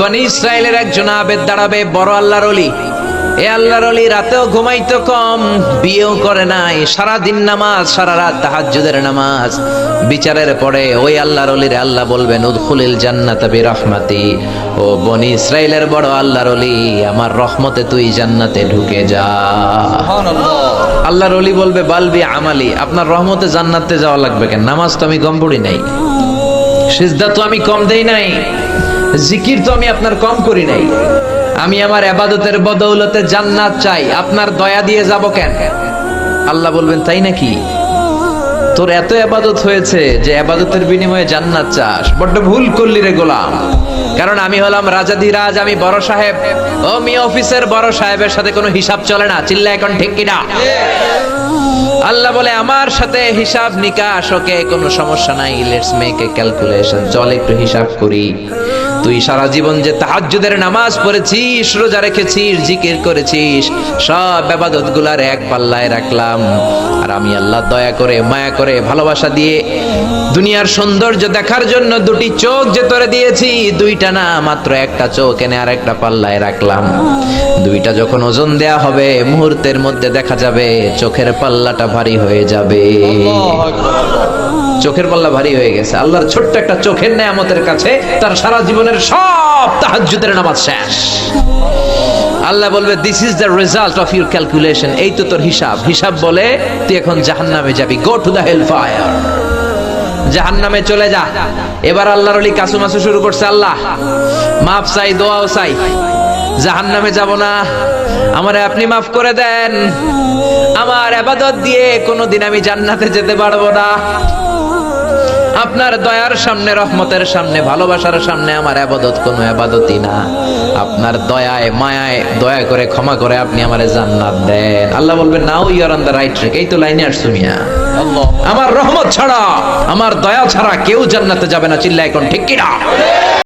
বনি ইসরায়েলের একজন আবেদ দাঁড়াবে বড় আল্লাহর অলি এ আল্লাহর অলি রাতেও ঘুমাইতো কম বিয়েও করে নাই। সারা দিন নামাজ সারা রাত তাহাজ্জুদের নামাজ। বিচারের পরে ওই আল্লাহর অলির আল্লাহ বলবেন উদখুলিল জান্নাত বিরহমাতি। ও বনি ইসরায়েলের বড় আল্লাহর অলি আমার রহমতে তুই জান্নাতে ঢুকে যা। আল্লাহর অলি বলবে বালবি আমালি আপনার রহমতে জান্নাতে যাওয়া লাগবে কেন? নামাজ তো আমি কম পড়ি নাই। সিজদা তো আমি কম দেই নাই। জিকির তো আমি আপনার কম করি নাই। আমি আমার আবাদতের বদৌলতে জান্নাত চাই। আপনার দয়া দিয়ে যাব কেন? আল্লাহ বলবেন, তাই নাকি? তোর এত আবাদত হয়েছে যে আবাদতের বিনিময়ে জান্নাত চাস। বড্ড ভুল করলি রে গোলাম। কারণ আমি হলাম রাজাধিরাজ আমি বড় সাহেব। ও মি অফিসের বড় সাহেবের সাথে কোনো হিসাব চলে না। চিল্লা এখন ঠিক কিনা? আল্লাহ বলে, আমার সাথে হিসাব নিকাশ, ওকে কোনো সমস্যা নাই। লেটস মেক এ ক্যালকুলেশন চল একটু হিসাব করি। তুই সারা জীবন যে তাহাজ্জুদের নামাজ পড়েছিস, রোজা রেখেছিস, জিকির করেছিস, সব আবাদতগুলার এক পাল্লায় রাখলাম। আর আমি আল্লাহ দয়া করে, মায়া করে, ভালোবাসা দিয়ে দুনিয়ার সৌন্দর্য দেখার জন্য দুটি চোখ যে তোরে দিয়েছি, দুইটা না, মাত্র একটা চোখ এনে আর একটা পাল্লায় রাখলাম। দুইটা যখন ওজন দেয়া হবে, মুহূর্তের মধ্যে দেখা যাবে, চোখের পাল্লাটা ভারী হয়ে যাবে। চোখের পাল্লা ভারী হয়ে গেছে। আল্লাহর ছোট্ট একটা চোখের নেয়ামতের কাছে তার সারা জীবনের সব তাহাজ্জুদের নামাজ শেষ। আল্লাহ বলবে this is the result of your calculation এই তো তোর হিসাব। হিসাব বলে, তুই এখন জাহান্নামে যাবি। Go to the hell fire জাহান্নামে চলে যা। এবার আল্লাহর অলি কাসু মাসু শুরু করছে, আল্লাহ, মাফ চাই, দোয়াও চাই। জাহান্নামে যাব না। আমারে আপনি মাফ করে দেন। আমার আবাদত দিয়ে কোনোদিন আমি জান্নাতে যেতে পারব না। আপনার দয়ার সামনে, রহমতের সামনে, ভালোবাসার সামনে আমার আবাদত কোনো আবাদতই না। আপনার দয়ায়, মায়ায় দয়া করে ক্ষমা করে আপনি আমার জান্নাত দেন। আল্লাহ বলবেন, now your on the right track এই তো লাইনে আসছো মিয়া। আমার রহমত ছাড়া, আমার দয়া ছাড়া কেউ জান্নাতে যাবে না চিল্লা এখন ঠিক কিনা?